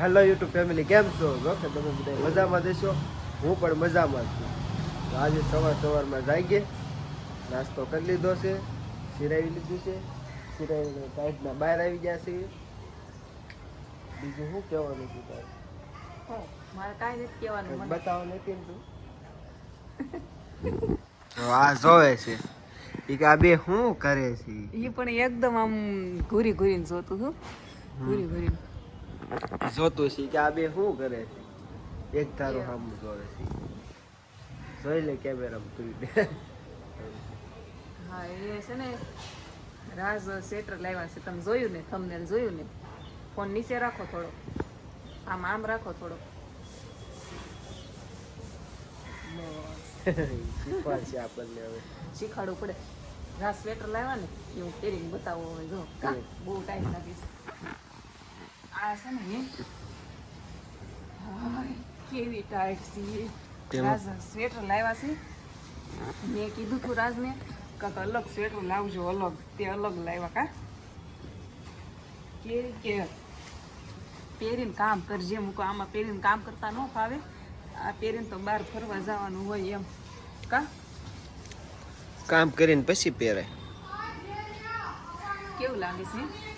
Hello YouTube family કેમ છો? જો તમે બધા મજામાં દેશો હું પણ મજામાં છું. તો આજે સવાર સવારમાં જાગીએ. નાસ્તો કરી લીધો છે. સિરાવી લીધું છે. સિરાવીને ટાઈટના બહાર આવી ગયા છે બીજું શું કહેવાનું હતું તારે? હો, મારે કાંઈ નથી કહેવાનું બતાવો નથી તું આ જોવે છે. એ કે આ બે શું કરે છે? એ પણ એકદમ આમ ઘૂરી ઘૂરીને જોતું હતું. ઘૂરી ઘૂરીને. જોતું છે કે આ બે શું કરે છે? એક ધારો સામું જોવે છે. જોઈ લે કેમેરામાં તું હા એ છે ને રાજ સ્વેટર લાવ્યા છે. તમે જોયું ને થંબનેલ જોયું ને? ફોન નીચે રાખો થોડો. આમ આમ રાખો થોડો. આપણને હવે. શીખવાડવું પડે. રાજ સ્વેટર લાવ્યા ને એ હું પહેરીને બતાવો હવે જો. બહુ ટાઈમ લાગીશ આ છે ને કેવી ટાઈટ છે રાજ સ્વેટર લાવ્યા છે. મેં કીધું તું રાજને કાંક અલગ સ્વેટર લાવજો અલગ. તે અલગ લાવ્યા કા? કે કે પહેરીને કામ કરજે મૂકો આમાં પહેરીને કામ કરતા ન ફાવે. આ પહેરીને તો બહાર ફરવા જવાનું હોય એમ. કા? કામ કરીને પછી પહેરાય. કેવું લાગે છે?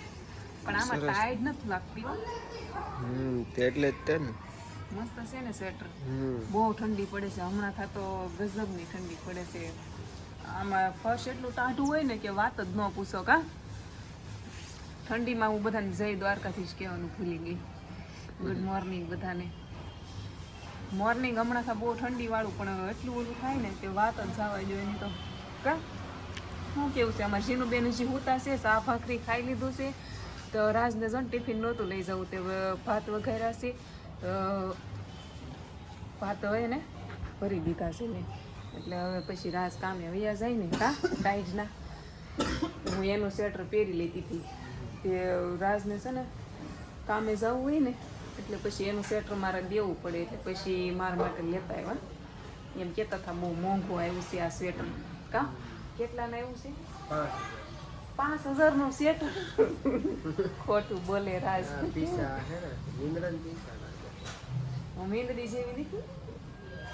પણ આમાં. ટાઈટ નથી લાગતી હમ એટલે જ તે ને. મસ્ત છે ને સ્વેટર બહુ ઠંડી પડે છે. હમણાં થતો ગજબની ઠંડી પડે છે. આમાં ફર્સ્ટ એટલું ટાઢું હોય ને કે વાત જ ન પૂછો કા. ઠંડીમાં હું બધાને જય દ્વારકાધીશ કહેવાનું ભૂલી ગઈ. ગુડ મોર્નિંગ બધાને. મોર્નિંગ હમણાં થા બહુ ઠંડી વાળું પણ એટલું ઓલું થાય ને કે વાત જ જવા જોઈએ નહીં તો. કા? શું કેવું છે? અમારે જીનુબેન હજી હુતા છે ચા ભાખરી ખાઈ લીધું છે. તો રાજને જો ટિફિન નહોતું લઈ જવું તે ભાત વઘાર્યા છે તો ભાત હોય ને ભરી દીધા છે ને. એટલે હવે પછી રાજ કામે વૈયા જાય ને કા ટાઈટના હું એનું સ્વેટર પહેરી લેતી હતી. તે રાજને છે ને કામે જવું હોય ને, એટલે પછી એનું સ્વેટર મારે દેવું પડે. એટલે પછી મારા માટે લેતા આવ્યા. એમ કહેતા હતા, બહુ મોંઘું આવ્યું છે આ સ્વેટર. કા? કેટલાના આવ્યું છે? પાંચ હજારનું સ્વેટર ખોટું બોલે રાજ. હે ને મીંદડી જેવી નથી.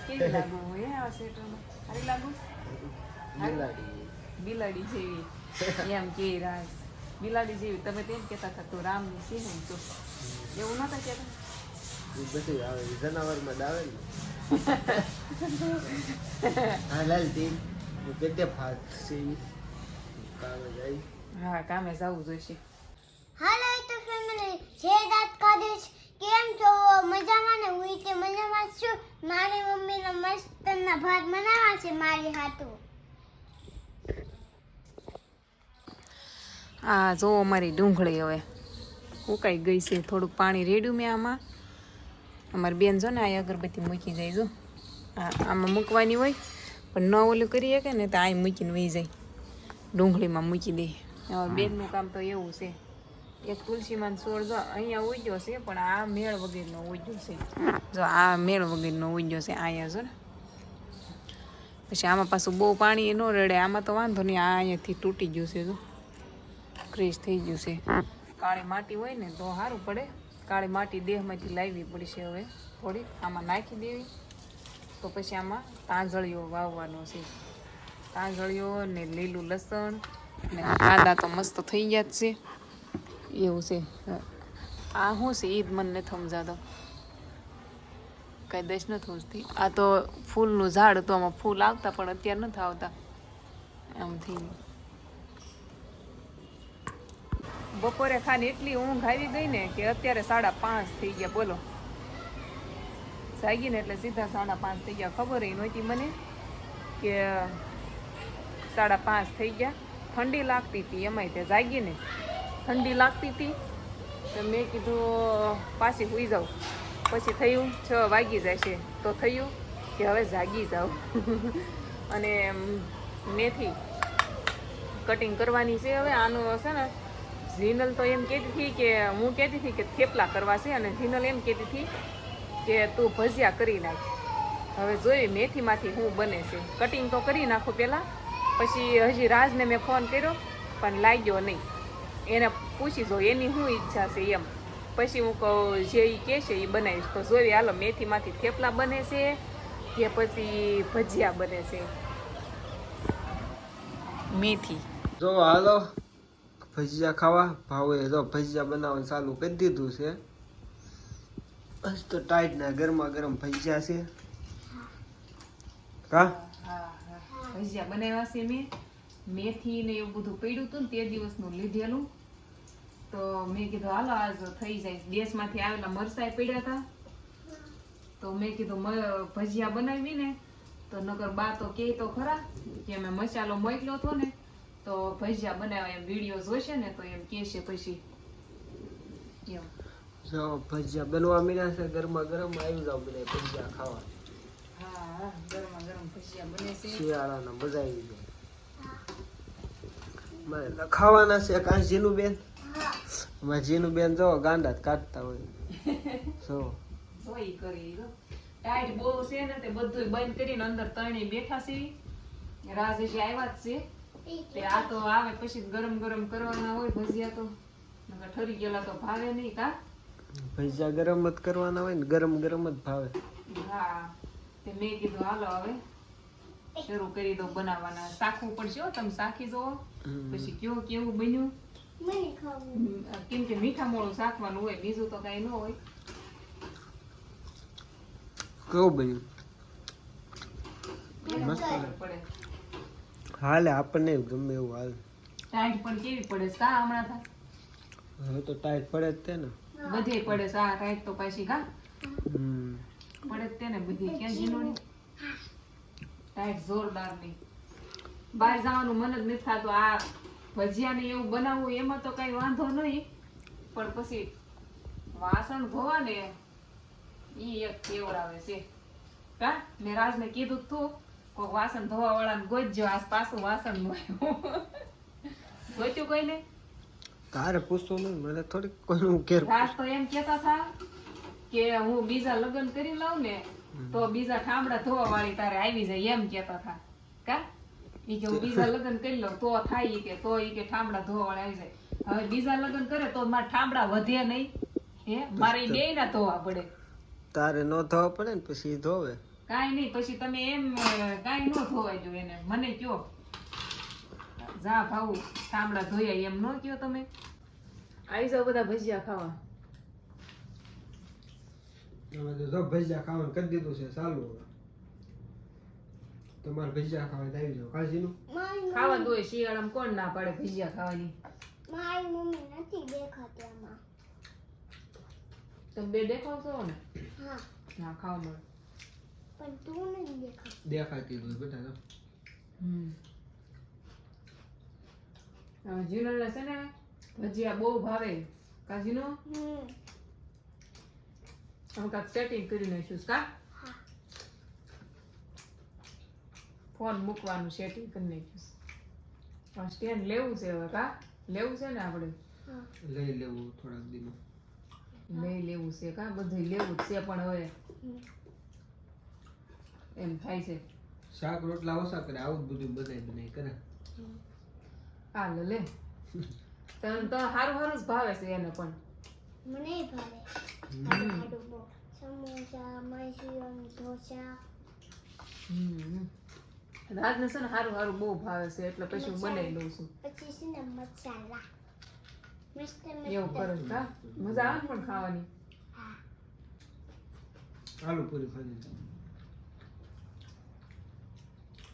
કેવી લાગુ હું હે આ સેટરમાં સારી લાગુ? બિલાડી. જેવી. એમ કે રાજ. બિલાડી જેવી. તમે તેમ કહેતા હતા તું રામની. સિંહ તો એવું નતા કહેતા? એ બધું આવે. જનાવરમાં દાવે ને. હા લાલ તીન હું કેતે ફાત છે. કામે જાય હા કામે જવું જોઈશે. હાલો તો ફેમિલી જે દાત કાઢીશ કેમ છો? મજામાં ને? હું તે મજામાં છું. મારી મમ્મીને મસ્તના ભાત બનાવવા છે મારી હાથો આ જો અમારી ડુંગળી હવે ઉકાઈ ગઈ છે. થોડુંક પાણી રેડ્યું મેં આમાં. અમારી બેન જો ને આ અગરબત્તી મૂકી જાય જો. આમાં મૂકવાની હોય પણ ન ઓલું કરી શકે ને તો આ મૂકીને વહી જાય. ડુંગળીમાં મૂકી દે. બેનનું કામ તો એવું છે. એક તુલસીમાં છોડ જો અહીંયા ઉગ્યો છે, પણ આ મેળ વગરનો ઉગ્યો છે. જો આ મેળ વગરનો ઉગ્યો છે અહીંયા જો પછી આમાં પાછું બહુ પાણી ન રડે, આમાં તો વાંધો નહીં, આ અહીંયાથી તૂટી ગયું છે જો. ક્રેશ થઈ ગયું છે. કાળી માટી હોય ને તો સારું પડે. કાળી માટી દેહમાંથી લાવવી પડશે હવે થોડી આમાં નાખી દેવી. તો પછી આમાં તાંજળીઓ વાવવાનો છે. તાંજળીઓ ને લીલું લસણ ને આદા તો મસ્ત થઈ ગયા જ છે. એવું છે. આ શું છે? ઈદ મને નથી સમજાતો. કઈ દશ નથી સમજતી. આ તો ફૂલનું ઝાડ હતું, આમાં ફૂલ આવતા પણ અત્યારે નથી આવતા. એમથી બપોરે ખાને એટલી ઊંઘ આવી ગઈ ને કે અત્યારે સાડા પાંચ થઈ ગયા. બોલો. જાગીને એટલે સીધા સાડા પાંચ થઈ ગયા. ખબર એ નહોતી મને કે સાડા પાંચ થઈ ગયા. ઠંડી લાગતી હતી, એમાંય તે જાગી ને. ઠંડી લાગતી હતી, તો મેં કીધું પાછી સુઈ જાઉં. પછી થયું, છ વાગી જશે. તો થયું કે હવે જાગી જાઉં. અને મેથી કટિંગ કરવાની છે હવે. આનું છે ને, ઝીનલ તો એમ કહેતી હતી કે, હું કહેતી હતી કે થેપલા કરવા છે. અને ઝીનલ એમ કહેતી હતી કે, તું ભજીયા કરી નાખ. હવે જોઈ મેથીમાંથી શું બને છે. કટિંગ તો કરી નાખો પહેલાં. પછી હજી રાજને મેં ફોન કર્યો પણ લાગ્યો નહીં. એને પૂછી જો એની શું ઈચ્છા છે એમ. પછી હું કહું જે ઈ કહેશે એ બનાવીશ. તો જોઈએ હાલો મેથીમાંથી થેપલા બને છે કે પછી ભજીયા બને છે. મેથી. જો હાલો ભજીયા ખાવા. ભાવે જો ભજીયા બનાવવાનું ચાલુ કરી દીધું છે. બસ તો ટાઈટ ના ગરમા ગરમ ભજીયા છે. કા ભજીયા બનાવ્યા છે મેં. મેથી ને એવું બધું પડ્યું હતું ને તે દિવસનું લીધેલું. તો મેં કીધું હાલો આજ થઈ જાય. દેશમાંથી આવેલા મરસાઈ પડ્યા હતા તો મેં કીધું ભજીયા બનાવી ને. તો નગર બા તો કે તો ખરા કે મેં મસાલો મોકલ્યો હતો ને તો ભજીયા બનાવ્યા એમ વીડિયો જોશે ને તો એમ કહેશે પછી. એમ. જો ભજીયા બનવા મળ્યા છે ગરમા ગરમ આવી જાવ બધા ભજીયા ખાવા. હા ગરમા ગરમ ભજીયા બને છે. શિયાળાના મજા આવી જાય. મારે ખાવાના છે કાં જીનું બેન મારે જીનું બેન જો ગાંડા કાઢતા હોય. જો. જોઈ કરી ટાઈટ બહુ છે ને તે બધું બંધ કરીને અંદર તણી બેઠા છે. રાજેશ આવ્યા જ છે. તે આ તો આવે પછી ગરમ ગરમ કરવાના હોય ભજીયા તો. ઠરી ગયેલા તો ભાવે નહીં કા? ભજીયા ગરમ જ કરવાના હોય ને ગરમ ગરમ જ ભાવે. હા. તે મેં કીધું હાલો હવે. શરૂ કરી દો બનાવવાના. શાખવું પડશે હો તમે શાખી જોવો પછી કેવું કેવું બન્યું? મને ખાવું હમ, કેમ કે મીઠા મોળું શાકવાનું હોય બીજું તો કઈ ન હોય. કેવું બન્યું? હાલે આપણને ગમે એવું હાલ. ટાઈટ પણ કેવી પડે? સા કા હમણાં થાય? હવે તો ટાઈટ પડે જ તે ને. બધે પડે સા આ ટાઈટ તો પાછી કા હમ. પડે તેને બધી. ક્યાં જીનોની? ટાઈટ જોરદારની બહાર જવાનું મન જ નથી થતું. આ ભજીયા એવું બનાવવું એમાં તો કઈ વાંધો નહીં. પણ પછી વાસણ ધોવા ને ઈ એક કેવર છે. કા? મેં રાજને કીધું તું કોઈ વાસણ ધોવા વાળાને ગોતજો આસ પાછું વાસણનું કોઈ કોઈને? તારે પૂછતું નહીં મને થોડીક કોઈનું ઘેર રાજ તો એમ કેતા હતા કે હું બીજા લગ્ન કરી લઉં ને તો બીજા ઠામડા ધોવા વાળી તારે આવી જાય એમ કેતા હતા. કા? ઈ કે હું બીજા લગ્ન કરી લઉં તો થાય ઈ કે તો ઈ કે ઠામડા ધોવા વાળી આવી જાય. હવે બીજા લગ્ન કરે તો મારા ઠામડા વધે નહીં. હે? મારે બે ના ધોવા પડે. તારે ન ધોવા પડે ને પછી ધોવે. કાઈ નહીં પછી તમે એમ કાઈ ન ધોવાય જો એને. મને કયો. જા ભાવું ઠામડા ધોયા એમ ન કયો તમે. આવી જાઓ બધા ભજીયા ખાવા. તો ભજીયા ખાવાનું કરી દીધું છે ચાલુ હવે. તમારે ભજીયા ખાવા આવી જાવ કાળજીનું? ખાવાનું હોય શિયાળામાં કોણ ના પાડે ભજીયા ખાવાની? મારી મમ્મી નથી દેખાતી આમાં. તમે બે દેખાવશો ને? હા. ના ખાવા મળે. પણ તું નથી દેખાતી. દેખાતી હોય બધા તો હમ. જીનોને છે ને ભજીયા બહુ ભાવે. કાજીનો હમ. અમે કાંઈક સેટિંગ કરી નાખ્યું કા હા ફોન મૂકવાનું સેટિંગ કરી નાખ્યું સ્ટેન્ડ લેવું છે હવે કા લેવું છે ને આપણે હા લઈ લેવું થોડાક દીમાં લઈ લેવું છે કા બધું લેવું જ છે પણ હવે. એમ થાય છે શાક રોટલા ઓછા કરે આવું બધું બનાવી બનાવી કરે હાલ લે તને તો સારું સારું જ ભાવે છે એને પણ મને ભાવે. બહુ. સમોસા મંચુરિયન ઢોસા. હમ. રાજને છે ને સારું સારું બહુ ભાવે છે એટલે પછી હું બનાવી લઉં છું. પછી છે ને મસાલા. મસ્ત એવું કરે કા? મજા આવે પણ ખાવાની? આલુ પૂરી ખાધી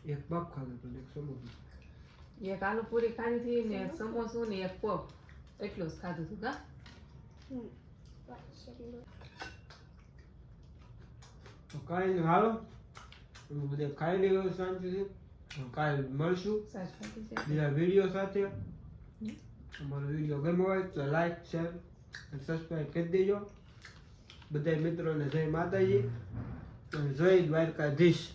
એક બાપ ખાધો તો એક સમોસું. એક આલુ પૂરી ખાધી હતી ને એક સમોસું? ને એક પગ એટલું જ ખાધું હતું કા? તો કાંઈ હાલો. બધે ખાઈ લઈએ શાંતિથી કાલ મળશું. બીજા વીડિયો સાથે. અમારો વીડિયો ગમ્યો હોય તો લાઈક, શેર અને સબસ્ક્રાઈબ કરી દેજો. બધા મિત્રોને જય માતાજી. અને જય દ્વારકાધીશ.